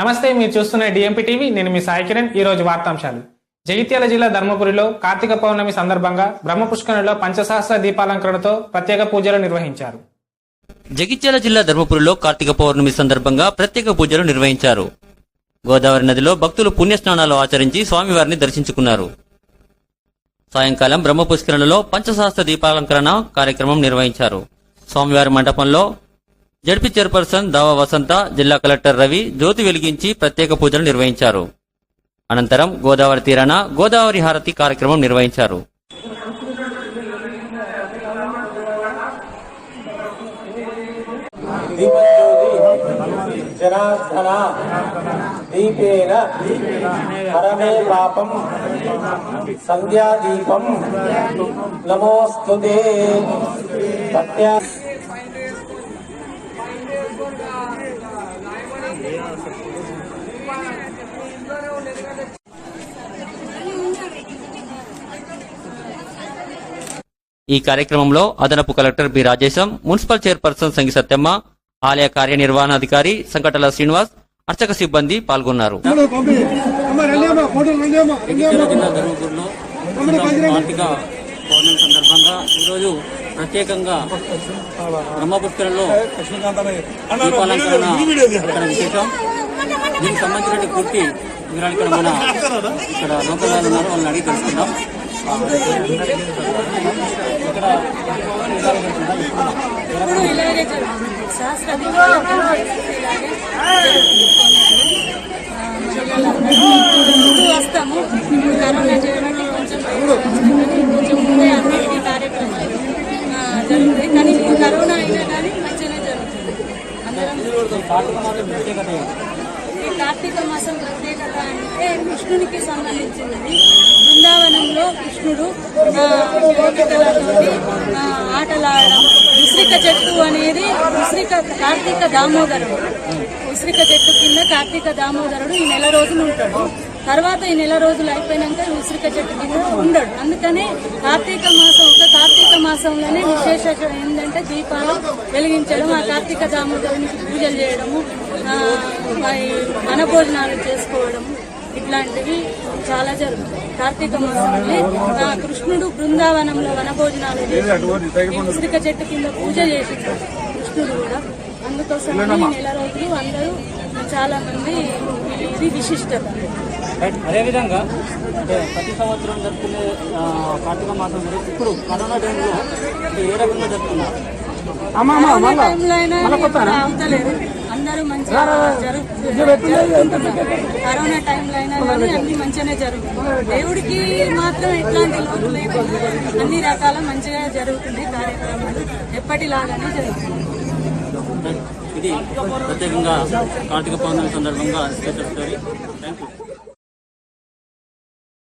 నమస్తే మీరు చూస్తున్న డిఎంపీ టీవీ నేను మీ సాయి కిరణ్. ఈ రోజు వార్తాంశాలు. జగిత్యాల జిల్లా ధర్మపురిలో కార్తీక పౌర్ణమి సందర్భంగా బ్రహ్మ పుష్కరణలో పంచసహస్ర దీపాలంకరణతో ప్రత్యేక పూజలు నిర్వహించారు. జగిత్యాల జిల్లా ధర్మపురిలో కార్తీక పౌర్ణమి సందర్భంగా ప్రత్యేక పూజలు నిర్వహించారు. గోదావరి నదిలో భక్తులు పుణ్యస్నానాలు ఆచరించి స్వామివారిని దర్శించుకున్నారు. సాయంకాలం బ్రహ్మ పుష్కరణలో పంచసహస్ర దీపాలంకరణ కార్యక్రమం నిర్వహించారు. స్వామివారి మండపంలో జడ్పీ చైర్పర్సన్ దావా వసంత జిల్లా కలెక్టర్ రవి జ్యోతి వెలిగించి ప్రత్యేక పూజలు నిర్వహించారు. అనంతరం గోదావరి తీరాన గోదావరి హారతి కార్యక్రమం నిర్వహించారు. జనార్దన దీపేన హరమే పాపం సంధ్యాదీపం నమోస్తు ఈ కార్యక్రమంలో అదనపు collector B Rajesham municipal chairperson Sangi Satyamma ఆలయ కార్యనిర్వహణాధికారి సంకటల శ్రీనివాస్ అర్చక సిబ్బంది పాల్గొన్నారు. సందర్భంగా ఈరోజు ప్రత్యేకంగా బ్రహ్మపుష్కరంలో దీపాలంకరణ ఇక్కడ విశేషం దీనికి సంబంధించిన పూర్తి వివరాలు ఇక్కడ మన ఇక్కడ లోకల్ వాళ్ళు ఉన్నారు వాళ్ళని అడిగి తెలుసుకుందాం వస్తాము కరోనా చేయడానికి కొంచెం కొంచెం ముందే అన్నిటికీ కార్యక్రమాలు ఆ, జరుగుతాయి కానీ ఇప్పుడు కరోనా అయినా కానీ మంచిగానే జరుగుతుంది అందరం కార్తీక మాసం ప్రత్యేకత ఈ కార్తీక మాసం ప్రత్యేకత అంటే కృష్ణునికి సంబంధించినది. బృందావనంలో కృష్ణుడు ఆ, ఆటలాడడం ఉసిరిక చెట్టు అనేది ఉసిరిక కార్తీక దామోదరుడు. ఉసిరిక చెట్టు కింద కార్తీక దామోదరుడు ఈ నెల రోజులు ఉంటాడు. తర్వాత ఈ నెల రోజులు అయిపోయినాక ఉసిరిక చెట్టు కింద ఉండడు. అందుకనే కార్తీక మాసం ఒక కార్తీక మాసంలోనే విశేష ఏంటంటే దీపాలు వెలిగించడం ఆ కార్తీక దామోదరునికి పూజలు చేయడము ఆ, మరి వనభోజనాలు చేసుకోవడము. ఇట్లాంటివి చాలా జరుగుతాయి. కార్తీక మాసంలో ఆ, కృష్ణుడు బృందావనంలో వనభోజనాలు చేసి ఉసిరిక చెట్టు కింద పూజ చేసిండు కృష్ణుడు కూడా. అందుకోసం ఈ నెల రోజులు అందరూ చాలా మంది ఇది విశిష్టత. అదేవిధంగా అంటే ప్రతి సంవత్సరం జరుపుకునే కార్తీక మాసం గురించి ఇప్పుడు కరోనా టైంలో ఏ రకంగా జరుపుకున్నారు? అవుతలేదు అందరూ మంచిగా కరోనా టైంలో అయినా కానీ అన్ని మంచిగానే జరుగుతుంది దేవుడికి మాత్రం ఎట్లాంటి లోటు లేకుండా అన్ని రకాల మంచిగా జరుగుతుంది కార్యక్రమాలు ఎప్పటిలాగానే జరుగుతుంది ఇది ప్రత్యేకంగా కార్తీక పౌర్ణమి సందర్భంగా స్పెషల్ స్టోరీ థ్యాంక్ యూ